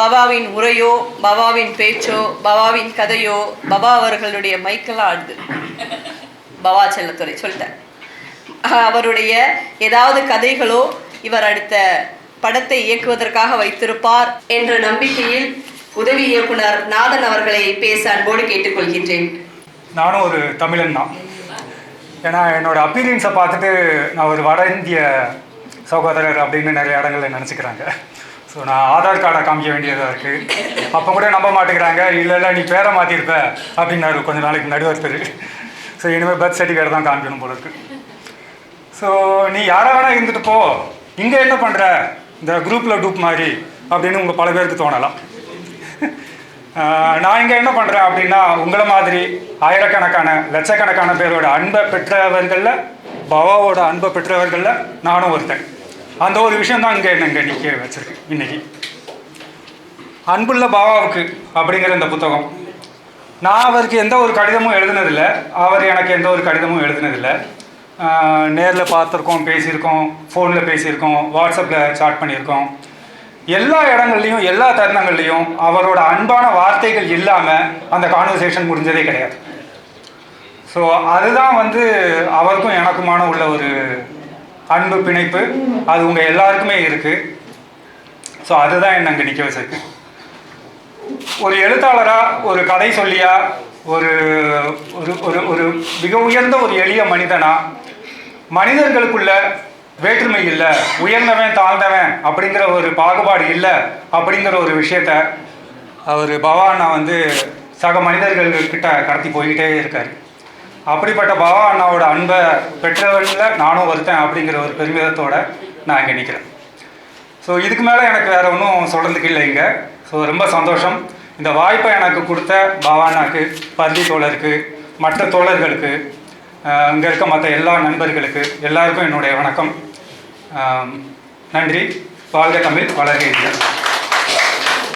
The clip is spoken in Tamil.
பவாவின் உரையோ பவாவின் பேச்சோ பவாவின் கதையோ பவா அவர்களுடைய மைக்கெல்லாம் ஆடுது. பவா செல்லத்துறை சொல்லிட்டேன். அவருடைய ஏதாவது கதைகளோ இவர் அடுத்த படத்தை இயக்குவதற்காக வைத்திருப்பார் என்ற நம்பிக்கையில் உதவி இயக்குனர் நாதன் அவர்களை பேச அன்போடு கேட்டுக்கொள்கின்றேன். நானும் ஒரு தமிழன் தான். ஏன்னா என்னோட அப்பீரியன்ஸை பார்த்துட்டு நான் ஒரு வட இந்திய சகோதரர் அப்படின்னு நிறைய இடங்களில் நினச்சிக்கிறாங்க. ஸோ நான் ஆதார் கார்டை காமிக்க வேண்டியதாக இருக்குது அப்போ கூட நம்ப மாட்டேங்கிறாங்க. இல்லை இல்லை நீ பேரை மாற்றிருப்ப அப்படின்னாரு. கொஞ்சம் நாளைக்கு நடுவர் பேர் ஸோ இனிமேல் பர்த் சர்டிஃபிகேட் தான் காமிக்கணும் போல இருக்கு. ஸோ நீ யாராக வேணால் இருந்துட்டு போ. இங்கே என்ன பண்ணுற இந்த குரூப்பில் டூப் மாதிரி அப்படின்னு உங்கள் பல பேருக்கு தோணலாம். நான் இங்கே என்ன பண்ணுறேன் அப்படின்னா உங்களை மாதிரி ஆயிரக்கணக்கான லட்சக்கணக்கான பேரோட அன்பை பெற்றவர்களில் பவாவோட அன்பை பெற்றவர்களில் நானும் ஒருத்தன். அந்த ஒரு விஷயம் தான் இங்கே நாங்கள் நிற்க வச்சுருக்கேன் இன்னைக்கு. அன்புள்ள பாபாவுக்கு அப்படிங்கிற இந்த புத்தகம். நான் அவருக்கு எந்த ஒரு கடிதமும் எழுதுனதில்லை. அவர் எனக்கு எந்த ஒரு கடிதமும் எழுதுனதில்லை. நேரில் பார்த்துருக்கோம் பேசியிருக்கோம் ஃபோனில் பேசியிருக்கோம் வாட்ஸ்அப்பில் சாட் பண்ணியிருக்கோம். எல்லா இடங்கள்லையும் எல்லா தருணங்கள்லையும் அவரோட அன்பான வார்த்தைகள் இல்லாமல் அந்த கான்வர்சேஷன் முடிஞ்சதே கிடையாது. ஸோ அதுதான் வந்து அவருக்கும் எனக்குமான உள்ள ஒரு அன்பு பிணைப்பு அது உங்கள் எல்லாருக்குமே இருக்குது ஸோ அதுதான் என்ன அங்கே நிற்க வச்சிருக்கு. ஒரு எழுத்தாளராக ஒரு கதை சொல்லியா ஒரு ஒரு ஒரு ஒரு மிக உயர்ந்த ஒரு எளிய மனிதனா மனிதர்களுக்குள்ள வேற்றுமை இல்லை உயர்ந்தவன் தாழ்ந்தவன் அப்படிங்கிற ஒரு பாகுபாடு இல்லை அப்படிங்கிற ஒரு விஷயத்த அவர் பவானா வந்து சக மனிதர்கள் கிட்ட கடத்தி போய்கிட்டே இருக்காரு. அப்படிப்பட்ட பாவா அண்ணாவோட அன்பை பெற்றவர்களில் நானும் ஒருத்தன் அப்படிங்கிற ஒரு பெருமிதத்தோட நான் இங்கே நிற்கிறேன் ஸோ இதுக்கு மேலே எனக்கு வேறு ஒன்றும் சொல்கிறதுக்கு இல்லை இங்கே. ஸோ ரொம்ப சந்தோஷம். இந்த வாய்ப்பை எனக்கு கொடுத்த பாவானாக்கு பருதி தோழருக்கு மற்ற தோழர்களுக்கு இங்கே இருக்க மற்ற எல்லா நண்பர்களுக்கு எல்லாருக்கும் என்னுடைய வணக்கம். நன்றி. வாழ்க தமிழ் வளர்க